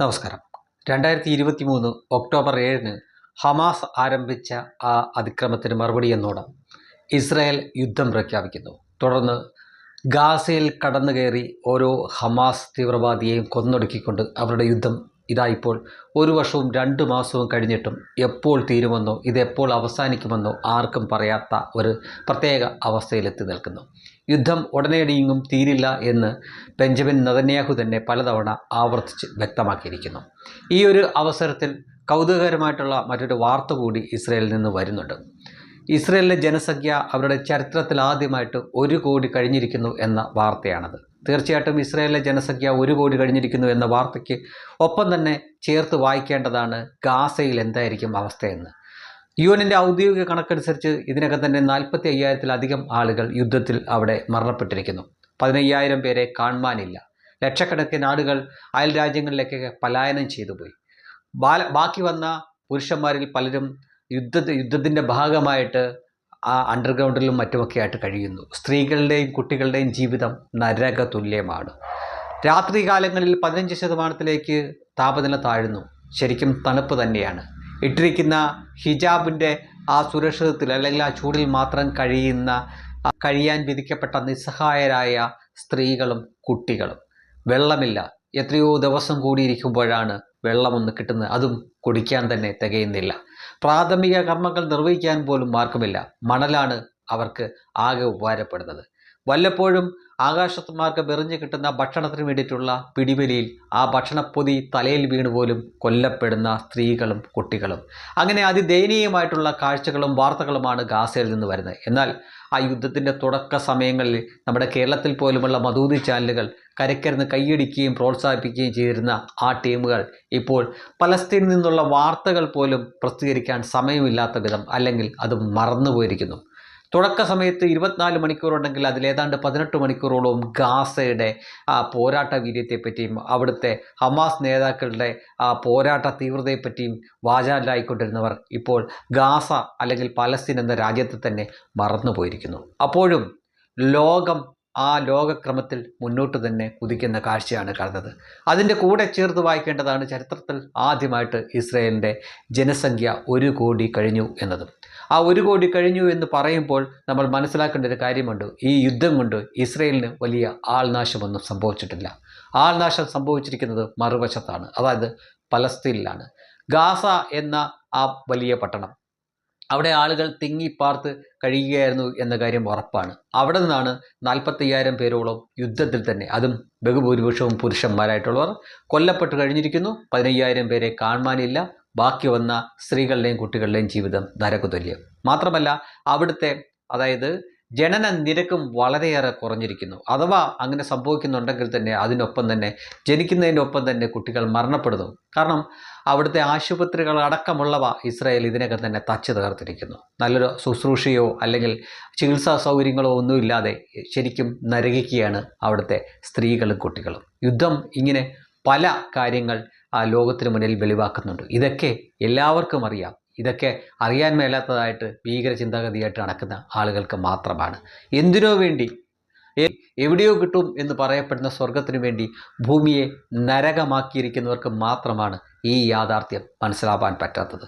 നമസ്കാരം. രണ്ടായിരത്തി ഇരുപത്തി മൂന്ന് ഒക്ടോബർ ഏഴിന് ഹമാസ് ആരംഭിച്ച ആ അതിക്രമത്തിന് മറുപടി എന്നോണം ഇസ്രായേൽ യുദ്ധം പ്രഖ്യാപിക്കുന്നു. തുടർന്ന് ഗാസയിൽ കടന്നു കയറി ഓരോ ഹമാസ് തീവ്രവാദിയെയും കൊന്നൊടുക്കിക്കൊണ്ട് അവരുടെ യുദ്ധം ഇതാ ഇപ്പോൾ ഒരു വർഷവും രണ്ട് മാസവും കഴിഞ്ഞിട്ടും എപ്പോൾ തീരുമെന്നോ ഇതെപ്പോൾ അവസാനിക്കുമെന്നോ ആർക്കും പറയാത്ത ഒരു പ്രത്യേക അവസ്ഥയിലെത്തി നിൽക്കുന്നു. യുദ്ധം ഉടനടിയെങ്ങും തീരില്ല എന്ന് ബെഞ്ചമിൻ നദന്യാഹു തന്നെ പലതവണ ആവർത്തിച്ച് വ്യക്തമാക്കിയിരിക്കുന്നു. ഈ ഒരു അവസരത്തിൽ കൗതുകകരമായിട്ടുള്ള മറ്റൊരു വാർത്ത കൂടി ഇസ്രയേലിൽ നിന്ന് വരുന്നുണ്ട്. ഇസ്രയേലിലെ ജനസംഖ്യ അവരുടെ ചരിത്രത്തിൽ ആദ്യമായിട്ട് ഒരു കോടി കഴിഞ്ഞിരിക്കുന്നു എന്ന വാർത്തയാണത്. തീർച്ചയായിട്ടും ഇസ്രയേലിലെ ജനസംഖ്യ ഒരു കോടി കഴിഞ്ഞിരിക്കുന്നു എന്ന വാർത്തയ്ക്ക് ഒപ്പം തന്നെ ചേർത്ത് വായിക്കേണ്ടതാണ് ഗാസയിൽ എന്തായിരിക്കും അവസ്ഥയെന്ന്. യു എനിന്റെ ഔദ്യോഗിക കണക്കനുസരിച്ച് ഇതിനകം തന്നെ നാൽപ്പത്തി അയ്യായിരത്തിലധികം ആളുകൾ യുദ്ധത്തിൽ അവിടെ മരണപ്പെട്ടിരിക്കുന്നു. പതിനയ്യായിരം പേരെ കാണുവാനില്ല. ലക്ഷക്കണക്കിന് ആളുകൾ അയൽ രാജ്യങ്ങളിലേക്ക് പലായനം ചെയ്തു പോയി ബാക്കി വന്ന പുരുഷന്മാരിൽ പലരും യുദ്ധ യുദ്ധത്തിന്റെ ഭാഗമായിട്ട് ആ അണ്ടർഗ്രൗണ്ടിലും മറ്റുമൊക്കെ ആയിട്ട് കഴിയുന്നു. സ്ത്രീകളുടെയും കുട്ടികളുടെയും ജീവിതം നരക തുല്യമാണ് രാത്രികാലങ്ങളിൽ പതിനഞ്ച് ശതമാനത്തിലേക്ക് താപനില താഴുന്നു. ശരിക്കും തണുപ്പ് തന്നെയാണ്. ഇട്ടിരിക്കുന്ന ഹിജാബിന്റെ ആ സുരക്ഷിതത്തിൽ അല്ലെങ്കിൽ ആ ചൂടിൽ മാത്രം കഴിയുന്ന കഴിയാൻ വിധിക്കപ്പെട്ട നിസ്സഹായരായ സ്ത്രീകളും കുട്ടികളും. വെള്ളമില്ല. എത്രയോ ദിവസം കൂടിയിരിക്കുമ്പോഴാണ് വെള്ളമൊന്ന് കിട്ടുന്നത്. അതും കുടിക്കാൻ തന്നെ തികയുന്നില്ല. പ്രാഥമിക കർമ്മങ്ങൾ നിർവഹിക്കാൻ പോലും മാർഗമില്ല. മണലാണ് അവർക്ക് ആകെ ഉപകാരപ്പെടുന്നത്. വല്ലപ്പോഴും ആകാശത്തുമാർക്ക് വെറിഞ്ഞു കിട്ടുന്ന ഭക്ഷണത്തിന് വേണ്ടിയിട്ടുള്ള പിടിവലിയിൽ ആ ഭക്ഷണപ്പൊതി തലയിൽ വീണ് പോലും കൊല്ലപ്പെടുന്ന സ്ത്രീകളും കുട്ടികളും. അങ്ങനെ അതിദയനീയമായിട്ടുള്ള കാഴ്ചകളും വാർത്തകളുമാണ് ഗാസയിൽ നിന്ന് വരുന്നത്. എന്നാൽ ആ യുദ്ധത്തിന്റെ തുടക്ക സമയങ്ങളിൽ നമ്മുടെ കേരളത്തിൽ പോലുമുള്ള മധൂതി ചാനലുകൾ കരക്കരുന്ന് കൈയടിക്കുകയും പ്രോത്സാഹിപ്പിക്കുകയും ചെയ്തിരുന്ന ആ ടീമുകൾ ഇപ്പോൾ പലസ്തീനിൽ നിന്നുള്ള വാർത്തകൾ പോലും പ്രസിദ്ധീകരിക്കാൻ സമയമില്ലാത്ത വിധം അല്ലെങ്കിൽ അത് മറന്നുപോയിരിക്കുന്നു. തുടക്ക സമയത്ത് ഇരുപത്തിനാല് മണിക്കൂറുണ്ടെങ്കിൽ അതിലേതാണ്ട് പതിനെട്ട് മണിക്കൂറോളം ഗാസയുടെ ആ പോരാട്ട വീര്യത്തെപ്പറ്റിയും അവിടുത്തെ ഹമാസ് നേതാക്കളുടെ ആ പോരാട്ട തീവ്രതയെപ്പറ്റിയും വാചാലായിക്കൊണ്ടിരുന്നവർ ഇപ്പോൾ ഗാസ അല്ലെങ്കിൽ പലസ്തീൻ എന്ന രാജ്യത്തെ തന്നെ മറന്നുപോയിരിക്കുന്നു. അപ്പോഴും ലോകം ആ ലോകക്രമത്തിൽ മുന്നോട്ട് തന്നെ കുതിക്കുന്ന കാഴ്ചയാണ് കാണുന്നത്. അതിന്റെ കൂടെ ചേർത്ത് വായിക്കേണ്ടതാണ് ചരിത്രത്തിൽ ആദ്യമായിട്ട് ഇസ്രയേലിന്റെ ജനസംഖ്യ ഒരു കോടി കഴിഞ്ഞു എന്നതും. ആ ഒരു കോടി കഴിഞ്ഞു എന്ന് പറയുമ്പോൾ നമ്മൾ മനസ്സിലാക്കേണ്ട ഒരു കാര്യമുണ്ട്. ഈ യുദ്ധം കൊണ്ട് ഇസ്രയേലിന് വലിയ ആൾനാശമൊന്നും സംഭവിച്ചിട്ടില്ല. ആൾനാശം സംഭവിച്ചിരിക്കുന്നത് മറുവശത്താണ്. അതായത് പലസ്തീനിലാണ്. ഗാസ എന്ന ആ വലിയ പട്ടണം. അവിടെ ആളുകൾ തിങ്ങിപ്പാർത്ത് കഴിയുകയായിരുന്നു എന്ന കാര്യം ഉറപ്പാണ്. അവിടെ നിന്നാണ് നാൽപ്പത്തയ്യായിരം പേരോളം യുദ്ധത്തിൽ തന്നെ അതും ബഹുഭൂരിപക്ഷവും പുരുഷന്മാരായിട്ടുള്ളവർ കൊല്ലപ്പെട്ട് കഴിഞ്ഞിരിക്കുന്നു. പതിനയ്യായിരം പേരെ കാണുവാനില്ല. ബാക്കി വന്ന സ്ത്രീകളുടെയും കുട്ടികളുടെയും ജീവിതം നരകതുല്യം മാത്രമല്ല അവിടുത്തെ അതായത് ജനന നിരക്കും വളരെയേറെ കുറഞ്ഞിരിക്കുന്നു. അഥവാ അങ്ങനെ സംഭവിക്കുന്നുണ്ടെങ്കിൽ തന്നെ അതിനൊപ്പം തന്നെ ജനിക്കുന്നതിനൊപ്പം തന്നെ കുട്ടികൾ മരണപ്പെടുന്നു. കാരണം അവിടുത്തെ ആശുപത്രികൾ അടക്കമുള്ളവ ഇസ്രായേൽ ഇതിനകം തന്നെ തച്ച് തകർത്തിരിക്കുന്നു. നല്ലൊരു ശുശ്രൂഷയോ അല്ലെങ്കിൽ ചികിത്സാ സൗകര്യങ്ങളോ ഒന്നുമില്ലാതെ ശരിക്കും നരകിക്കുകയാണ് അവിടുത്തെ സ്ത്രീകളും കുട്ടികളും. യുദ്ധം ഇങ്ങനെ പല കാര്യങ്ങൾ ആ ലോകത്തിന് മുന്നിൽ വെളിവാക്കുന്നുണ്ട്. ഇതൊക്കെ എല്ലാവർക്കും അറിയാം. ഇതൊക്കെ അറിയാൻ മേലാത്തതായിട്ട് ഭീകര ചിന്താഗതിയായിട്ട് നടക്കുന്ന ആളുകൾക്ക് മാത്രമാണ്. എന്തിനോ വേണ്ടി എവിടെയോ കിട്ടും എന്ന് പറയപ്പെടുന്ന സ്വർഗത്തിനു വേണ്ടി ഭൂമിയെ നരകമാക്കിയിരിക്കുന്നവർക്ക് മാത്രമാണ് ഈ യാഥാർത്ഥ്യം മനസ്സിലാവാൻ പറ്റാത്തത്.